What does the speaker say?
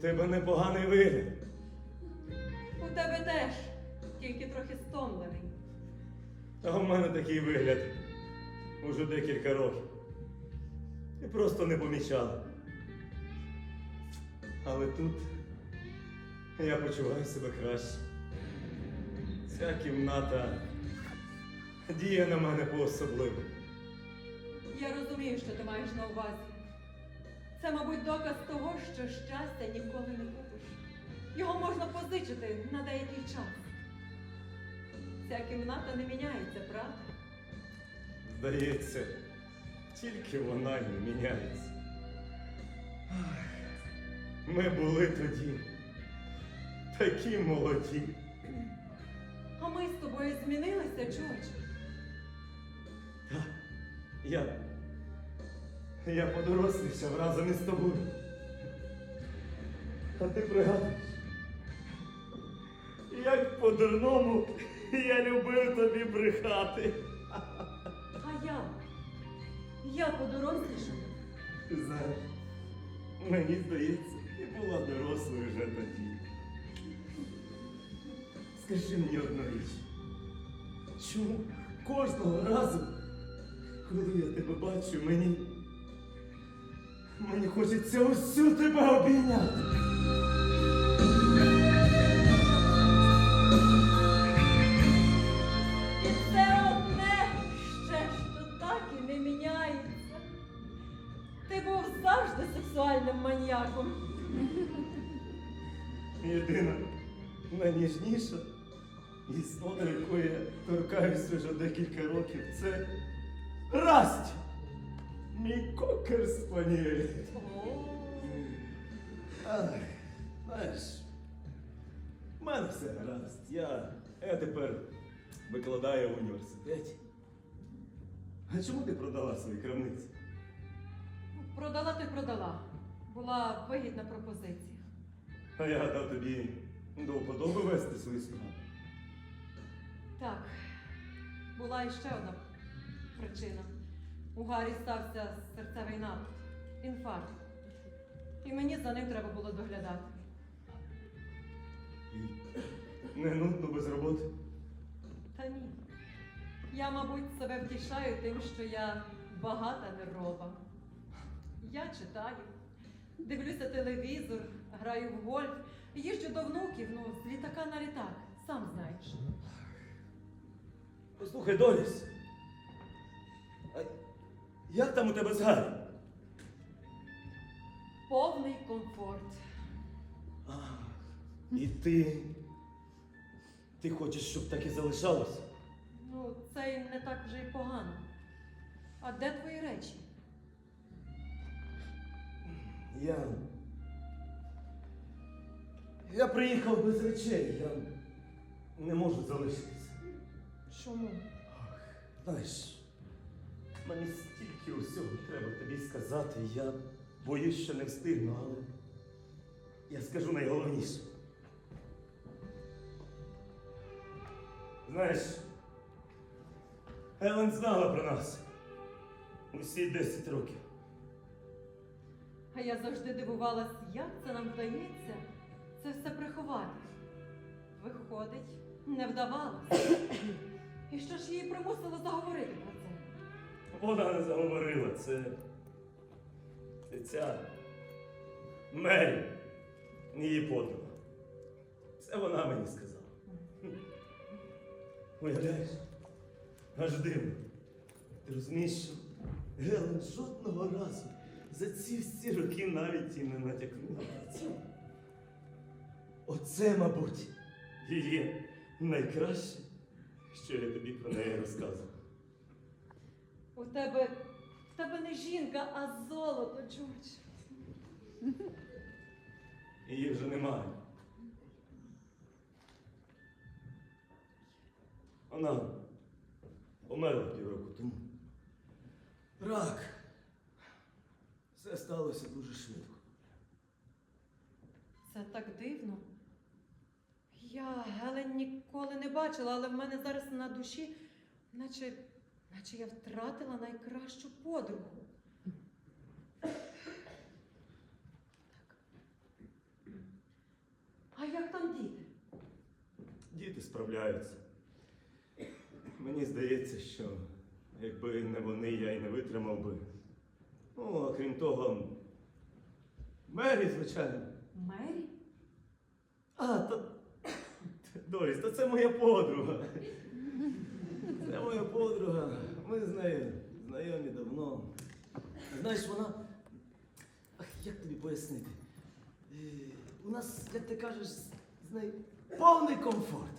Тебе непоганий вигляд. У тебе теж, тільки трохи стомлений. А у мене такий вигляд уже декілька років. І просто не помічала. Але тут я почуваю себе краще. Ця кімната діє на мене по-особливо. Я розумію, що ти маєш на увазі. Це, мабуть, доказ того, що щастя ніколи не купиш. Його можна позичити на деякий час. Ця кімната не міняється, правда? Здається, тільки вона й не міняється. Ах, Ми були тоді такі молоді. А ми з тобою змінилися, Джордж. Так, я. Я подорослішав разом із тобою. А ти пригадуєш, як по-дурному я любив тобі брехати. А я? Я подорослішала. Знаєш, мені здається, ти була дорослою вже тоді. Скажи мені одну річ. Чому кожного разу, коли я тебе бачу, мені. Мені хочеться усю тебе обійняти. І це одне ще, що так і не міняється. Ти був завжди сексуальним маніяком. Єдина найніжніша істота, якої я торкаюся вже декілька років, це Расть! Мій кокер спаніель. Знаєш, в мене все гаразд. Я, я тепер викладаю в університеті. А чому ти продала свої крамниці? Продала й продала. Була вигідна пропозиція. А я гадав тобі до вподоби вести свою справу. Так, була іще одна причина. У Гаррі стався серцевий напад, інфаркт. І мені за ним треба було доглядати. Не нудно без роботи. Та ні. Я, мабуть, себе втішаю тим, що я багата нероба. Я читаю, дивлюся телевізор, граю в гольф, їжджу до внуків, ну, з літака на літак, сам знаєш. Послухай, Доріс. Як там у тебе з Гаррі? Повний комфорт. А, і ти. Ти хочеш, щоб так і залишалося? Ну, це й не так вже й погано. А де твої речі? Я. Я приїхав без речей. Я не можу залишитися. Чому? Знаєш, мені стільки усього треба тобі сказати. Я боюсь, що не встигну, але я скажу найголовніше. Знаєш, Елен знала про нас усі 10 років. А я завжди дивувалась, як це нам вдається це все приховати. Виходить, не вдавалося. І що ж її примусило заговорити про? Вона не заговорила, це. Це ця Мері, її подруга. Це вона мені сказала. Уявляєш? Аж дивно. Ти розумієш, що Гелен жодного разу за ці всі роки навіть і не натякнула на це. Оце, мабуть, і є найкраще, що я тобі про неї розказував. У тебе, в тебе не жінка, а золото, Джордж. Її вже немає. Вона померла півроку тому. Рак. Все сталося дуже швидко. Це так дивно. Я Гелен ніколи не бачила, але в мене зараз на душі, наче, наче я втратила найкращу подругу. Так. А як там діти? Діти справляються. Мені здається, що якби не вони, я й не витримав би. Ну, а крім того, Мері, звичайно. Мері? А, то. Доріс, то це моя подруга. Це моя подруга. Ми з нею знайомі давно. Знаєш, вона. Ах, як тобі пояснити? Е, У нас, як ти кажеш, з нею повний комфорт.